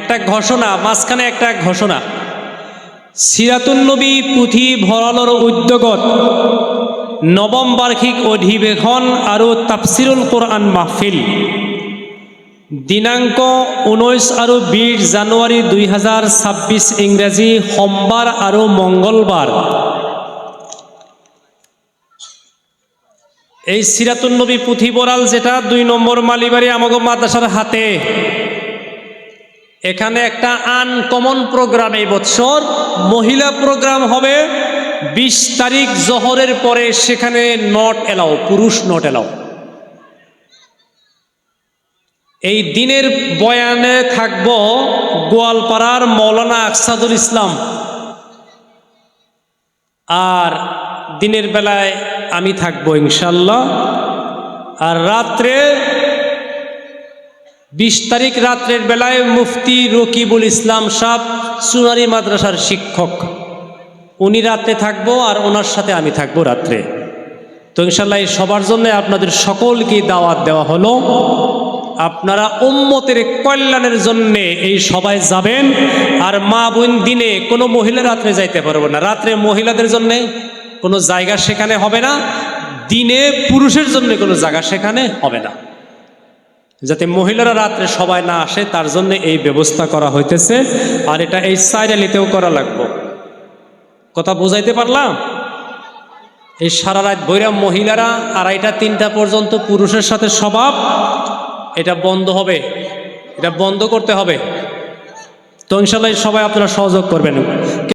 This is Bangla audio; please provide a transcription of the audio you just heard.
একটা ঘোষণা, মাঝখানে একটা ঘোষণা। সিরাতুন নবী পুথি ভরালোর উদ্যোগত নবম বার্ষিক অধিবেশন আৰু তাফসিৰুল কোরআন মাহফিল। দিনাংক ঊনৈছ আৰু বিছ জানুৱাৰী দুই হাজাৰ ছাব্বিছ ইংৰাজী সোমবাৰ আৰু মংগলবাৰ এই সিরাতুন নবী পুথিবরাল যেটা দুই নম্বর মালিবাড়ি আমাগো মাদ্রাসার হাতে। এখানে একটা আনকমন প্রোগ্রাম এই বছর মহিলা প্রোগ্রাম হবে। বিশ তারিখ জহরের পরে সেখানে নট এলাও পুরুষ নট এলাও এই দিনের বয়ানে থাকব গোয়ালপাড়ার মৌলানা আকসাদুল ইসলাম। আর দিনের বেলায় আমি থাকব ইনশাল্লাহ। আর রাত্রে বিশ তারিখ রাত্রের বেলায় মুফতি রকিবুল ইসলাম সাহ সুনারি মাদ্রাসার শিক্ষক। উনি রাত্রে থাকব আর ওনার সাথে আমি থাকব রাত্রে। তো ইনশাল্লাহ এই সবার জন্য আপনাদের সকলকে দাওয়াত দেওয়া হলো। আপনারা উম্মতের কল্যাণের জন্যে এই সবাই যাবেন আর মা বোন দিনে কোনো মহিলা রাত্রে যাইতে পারব না। রাত্রে মহিলাদের জন্যে কোনো জায়গা সেখানে হবে না, দিনে পুরুষের জন্য কোনো জায়গা সেখানে হবে না। যাতে মহিলারা রাত্রে সবাই না আসে, তার জন্য এই ব্যবস্থা করা হইতেছে। আর এটা এই সাইরালিতেও করা লাগবে। কথা বুঝাইতে পারলাম? এই সারা রাত বৈরাম মহিলারা আড়াইটা, তিনটা পর্যন্ত পুরুষের সাথে স্বভাব, এটা বন্ধ হবে। এটা বন্ধ করতে হবে। তো ইনশাল্লাহ সবাই আপনারা সহযোগ করবেন।